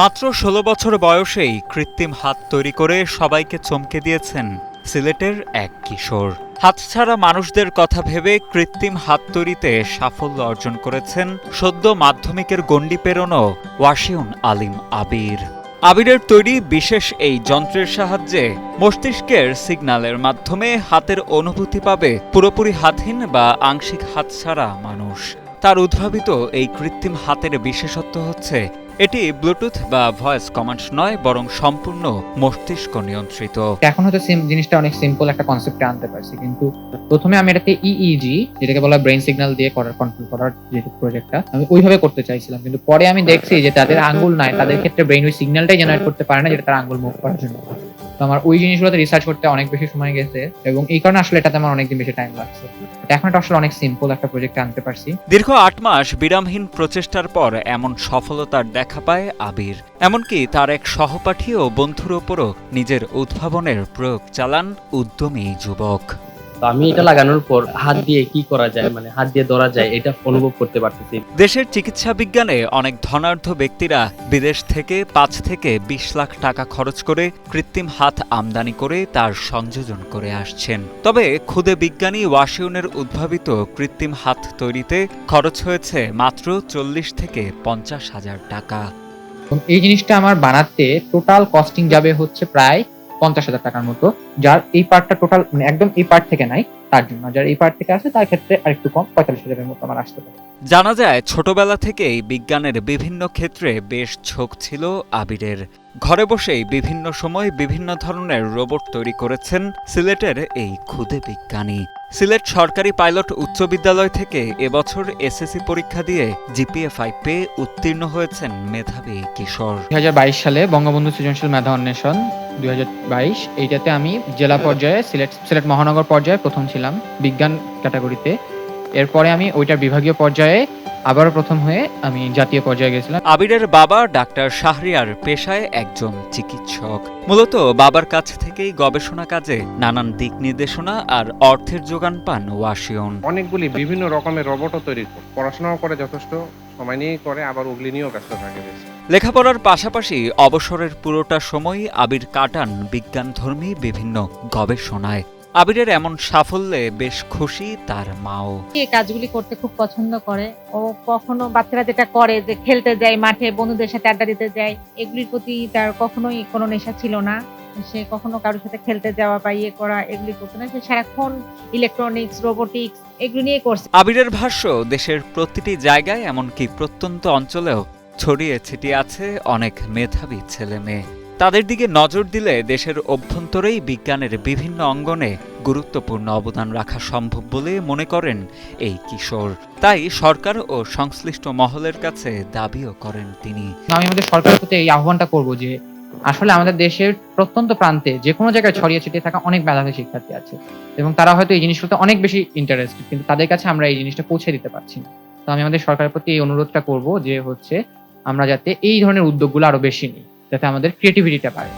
মাত্র ষোলো বছর বয়সেই কৃত্রিম হাত তৈরি করে সবাইকে চমকে দিয়েছেন সিলেটের এক কিশোর। হাতছাড়া মানুষদের কথা ভেবে কৃত্রিম হাত তৈরিতে সাফল্য অর্জন করেছেন সদ্য মাধ্যমিকের গণ্ডি পেরোনো ওয়াশিউন আলিম আবির। আবিরের তৈরি বিশেষ এই যন্ত্রের সাহায্যে মস্তিষ্কের সিগন্যালের মাধ্যমে হাতের অনুভূতি পাবে পুরোপুরি হাতহীন বা আংশিক হাতছাড়া মানুষ। তার উদ্ভাবিত এই কৃত্রিম হাতের বিশেষত্ব হচ্ছে এটি ব্লুটুথ বা ভয়েস কমান্ড নয়, বরং সম্পূর্ণ মস্তিষ্ক নিয়ন্ত্রিত। এখন হয়তো জিনিসটা অনেক সিম্পল একটা কনসেপ্টে আনতে পারছি, কিন্তু প্রথমে আমি এটাকে ইইজি যেটাকে বলা ব্রেন সিগন্যাল দিয়ে করার কন্ট্রোল করার যে প্রজেক্টটা আমি ওইভাবে করতে চাইছিলাম। কিন্তু পরে আমি দেখছি যে তাদের আঙ্গুল নাই, তাদের ক্ষেত্রে ব্রেন ওই সিগন্যালটাই জেনারেট করতে পারে না, যেটা তার আঙ্গুল মুভ করার জন্য। তো আমার ওই জিনিসগুলোতে রিসার্চ করতে অনেক বেশি সময় গেছে এবং এই কারণে আসলে এটাতে আমার অনেকদিন বেশি টাইম লাগছে। এখন এটা আসলে অনেক সিম্পল একটা প্রজেক্টে আনতে পারছি। দীর্ঘ আট মাস বিরামহীন প্রচেষ্টার পর এমন সফলতার দেখা পায় আবির। এমনকি তার এক সহপাঠী ও বন্ধুর ওপরও নিজের উদ্ভাবনের প্রয়োগ চালান উদ্যমী যুবক। তো আমি এটা লাগানোর পর হাত দিয়ে কি করা যায় মানে হাত দিয়ে ধরা যায় এটা অনুভব করতে পারতেছি। দেশের চিকিৎসা বিজ্ঞানে অনেক ধনাঢ্য ব্যক্তিরা বিদেশ থেকে পাঁচ থেকে বিশ লাখ টাকা খরচ করে কৃত্রিম হাত আমদানি করে তার সংযোজন করে আসছেন। তবে খুদে বিজ্ঞানী ওয়াশিউনের উদ্ভাবিত কৃত্রিম হাত তৈরিতে খরচ হয়েছে মাত্র চল্লিশ থেকে পঞ্চাশ হাজার টাকা। এই জিনিসটা আমার বানাতে টোটাল কস্টিং যাবে হচ্ছে প্রায় পঞ্চাশ হাজার টাকার মতো, যার এই পার্টটা টোটাল মানে একদম এই পার্ট থেকে নাই, তার জন্য। যার এই পার্ট থেকে আছে, তার ক্ষেত্রে আরেকটু কম, পঁয়তাল্লিশ হাজারের মতো আমার আসতে পারে। জানা যায়, ছোটবেলা থেকেই বিজ্ঞানের বিভিন্ন ক্ষেত্রে বেশ ঝোঁক ছিল আবিরের। ঘরে বসেই বিভিন্ন সময় বিভিন্ন ধরনের রোবট তৈরি করেছেন সিলেটের এই ক্ষুদে বিজ্ঞানী। সিলেট সরকারি পাইলট উচ্চ বিদ্যালয় থেকে এবছর এসএসসি পরীক্ষা দিয়ে জিপিএ ফাইভ পেয়ে উত্তীর্ণ হয়েছেন মেধাবী কিশোর। দুই হাজার বাইশ সালে বঙ্গবন্ধু সৃজনশীল মেধা অন্বেষণ দুই হাজার বাইশ এইটাতে আমি জেলা পর্যায়ে সিলেট সিলেট মহানগর পর্যায়ে প্রথম ছিলাম বিজ্ঞান ক্যাটাগরিতে। এরপরে আমি ওইটার বিভাগীয় পর্যায়ে আবারও প্রথম হয়ে আমি জাতীয় পর্যায়ে গেছিলাম। আবিরের বাবা ডাক্তার শাহরিয়ার পেশায় একজন চিকিৎসক। মূলত বাবার কাছ থেকেই গবেষণা কাজে নানান দিক নির্দেশনা আর অর্থের যোগান পান ওয়াশিয়ন অনেকগুলি বিভিন্ন রকমের রোবটও তৈরি করে। পড়াশোনাও করে যথেষ্ট সময় নিয়েই করে আবার ওগুলি নিয়েও ব্যস্ত থাকে লেখাপড়ার পাশাপাশি অবসরের পুরোটা সময় আবির কাটান বিজ্ঞানধর্মী বিভিন্ন গবেষণায়। আবিরের এমন সাফল্যে বেশ খুশি তার মাও। এই কাজগুলি করতে খুব পছন্দ করে ও কখনো বাচ্চারা যেটা করে যে খেলতে যায় মাঠে বন্ধুদের সাথে আড্ডা দিতে যায় এগুলির প্রতি তার কখনোই কোনো নেশা ছিল না। সে কখনো কারোর সাথে খেলতে যাওয়া বা ইয়ে করা এগুলি করতো না। সে সারাক্ষণ ইলেকট্রনিক্স রোবোটিক্স এগুলি নিয়ে করছে। আবিরের ভাষ্য দেশের প্রতিটি জায়গায় এমনকি প্রত্যন্ত অঞ্চলেও ছড়িয়ে ছিটিয়ে আছে অনেক মেধাবী ছেলে মেয়ে। তাদের দিকে নজর দিলে দেশের অভ্যন্তরেই বিজ্ঞানের বিভিন্ন অঙ্গনে গুরুত্বপূর্ণ অবদান রাখা সম্ভব বলে মনে করেন এই কিশোর। তাই সরকার ও সংশ্লিষ্ট মহলের কাছে দাবিও করেন তিনি। আমি আমাদের সরকারের প্রতি এই আহ্বানটা করব যে, আসলে আমাদের দেশের প্রত্যন্ত প্রান্তে যে কোনো জায়গায় ছড়িয়ে ছিটিয়ে থাকা অনেক মেধাবী শিক্ষার্থী আছে এবং তারা হয়তো এই জিনিসগুলোতে অনেক বেশি ইন্টারেস্টেড কিন্তু তাদের কাছে আমরা এই জিনিসটা পৌঁছে দিতে পারছি না। তো আমি আমাদের সরকারের প্রতি এই অনুরোধটা করব যে, হচ্ছে আমরা যাতে এই ধরনের উদ্যোগগুলো আরও বেশি নিই, যাতে আমাদের ক্রিয়েটিভিটিটা বাড়ে।